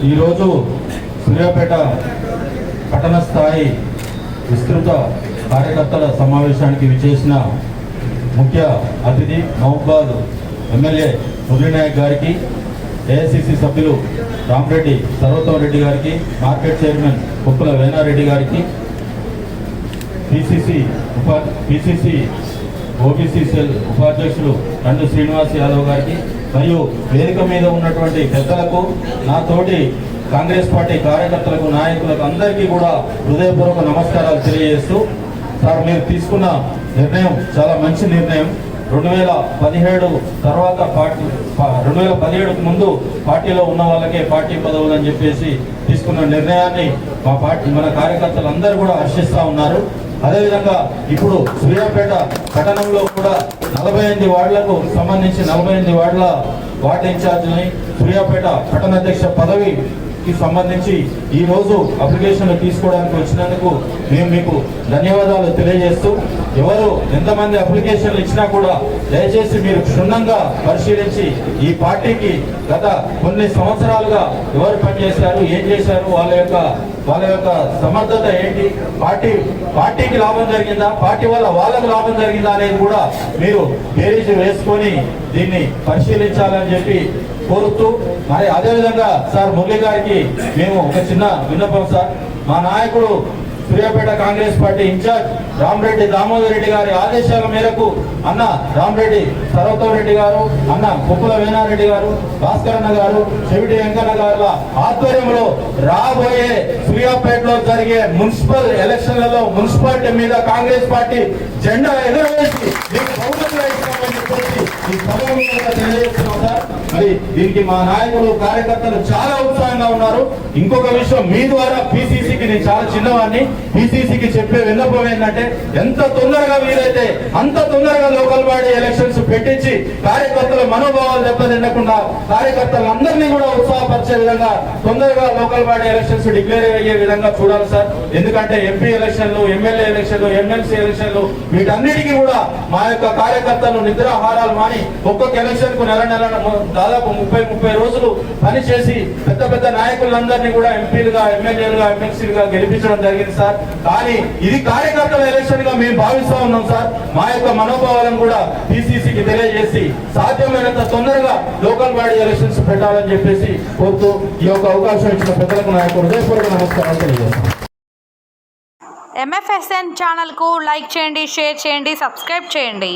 ఈరోజు సూర్యాపేట పట్టణ స్థాయి విస్తృత కార్యకర్తల సమావేశానికి విచ్చేసిన ముఖ్య అతిథి మహబాద్ ఎమ్మెల్యే మురళీనాయక్ గారికి ఏఐసిసి సభ్యులు రామరెడ్డి సర్వోత్తమ రెడ్డి గారికి మార్కెట్ చైర్మన్ కుప్పల వేనారెడ్డి గారికి పిసిసి ఉపా పిసిసి ఓబీసీ సెల్ ఉపాధ్యక్షులు రండు శ్రీనివాస్ యాదవ్ గారికి మరియు వేదిక మీద ఉన్నటువంటి పెద్దలకు నా తోటి కాంగ్రెస్ పార్టీ కార్యకర్తలకు నాయకులకు అందరికీ కూడా హృదయపూర్వక నమస్కారాలు తెలియజేస్తూ సార్ మీరు తీసుకున్న నిర్ణయం చాలా మంచి నిర్ణయం. రెండు వేల పదిహేడు తర్వాత పార్టీ రెండు వేల పదిహేడుకు ముందు పార్టీలో ఉన్న వాళ్ళకే పార్టీ పదవులు అని చెప్పేసి తీసుకున్న నిర్ణయాన్ని మా పార్టీ మన కార్యకర్తలు అందరూ కూడా హర్షిస్తూ ఉన్నారు. అదేవిధంగా ఇప్పుడు సూర్యాపేట పట్టణంలో కూడా నలభై ఎనిమిది వార్డులకు సంబంధించి నలభై ఎనిమిది వార్డుల వార్డు ఇన్ఛార్జిని సూర్యాపేట పట్టణాధ్యక్ష పదవికి సంబంధించి ఈరోజు అప్లికేషన్లు తీసుకోవడానికి వచ్చినందుకు మేము మీకు ధన్యవాదాలు తెలియజేస్తూ ఎవరు ఎంతమంది అప్లికేషన్లు ఇచ్చినా కూడా దయచేసి మీరు క్షుణ్ణంగా పరిశీలించి ఈ పార్టీకి గత కొన్ని సంవత్సరాలుగా ఎవరు పనిచేశారు ఏం చేశారు వాళ్ళ యొక్క వాళ్ళ యొక్క సమర్థత ఏంటి పార్టీ పార్టీకి లాభం జరిగిందా పార్టీ వల్ల వాళ్ళకు లాభం జరిగిందా అనేది కూడా మీరు బేరీజు వేసుకొని దీన్ని పరిశీలించాలని చెప్పి కోరుతూ మరి అదేవిధంగా సార్ మురళి గారికి మేము ఒక చిన్న విన్నపం సార్. మా నాయకుడు సూర్యాపేట కాంగ్రెస్ పార్టీ ఇన్ఛార్జ్ రామరెడ్డి దామోదర్ రెడ్డి గారి ఆదేశాల మేరకు అన్న రామరెడ్డి సర్వోత్తమ్ రెడ్డి గారు అన్న కుప్పల వేనారెడ్డి గారు భాస్కరన్న గారు చెవిటి వెంకన్న గారుల ఆధ్వర్యంలో రాబోయే సూర్యాపేటలో జరిగే మున్సిపల్ ఎలక్షన్లలో మున్సిపాలిటీ మీద కాంగ్రెస్ పార్టీ జెండా ఎగురవేసి తెలియజేస్తున్నాం సార్. అది దీనికి మా నాయకులు కార్యకర్తలు చాలా ఉత్సాహంగా ఉన్నారు. ఇంకొక విషయం మీ ద్వారా పిసిసికి నేను చాలా చిన్నవాడిని. పిసిసికి చెప్పే విన్నపం ఏంటంటే ఎంత తొందరగా వీలైతే అంత తొందరగా లోకల్ బాడీ ఎలక్షన్స్ పెట్టించి కార్యకర్తల మనోభావాలు దెబ్బతిన్నకుండా కార్యకర్తలందరినీ కూడా ఉత్సాహపరిచే విధంగా తొందరగా లోకల్ బాడీ ఎలక్షన్స్ డిక్లేర్ అయ్యే విధంగా చూడాలి సార్. ఎందుకంటే ఎంపీ ఎలక్షన్లు ఎమ్మెల్యే ఎలక్షన్లు ఎమ్మెల్సీ ఎలక్షన్లు వీటన్నిటికీ కూడా మా యొక్క కార్యకర్తలు నిద్రాహారాలు మాని ఒక్కొక్క ఎలక్షన్కు నెల నెల దాదాపు ముప్పై ముప్పై రోజులు పనిచేసి పెద్ద పెద్ద నాయకులందరినీ కూడా ఎంపీలుగా ఎమ్మెల్యేలుగా ఎమ్మెల్సీలుగా గెలిపించడం జరిగింది సార్. కానీ ఇది కార్యకర్తల ఎలక్షన్గా మేము భావిస్తూ ఉన్నాం సార్. మా యొక్క మనోభావాలను కూడా పిసిసికి తెలియజేసి సాధ్యమైనంత తొందరగా లోకల్ బాడీ ఎలక్షన్స్ పెట్టాలని చెప్పేసి కోరుతూ ఈ యొక్క అవకాశం ఇచ్చిన పెద్దలకు నా యొక్క హృదయపూర్వక నమస్కారాలు తెలియజేస్తాను. ఎంఎఫ్ఎస్ఎన్ ఛానల్కు లైక్ చేయండి షేర్ చేయండి సబ్స్క్రైబ్ చేయండి.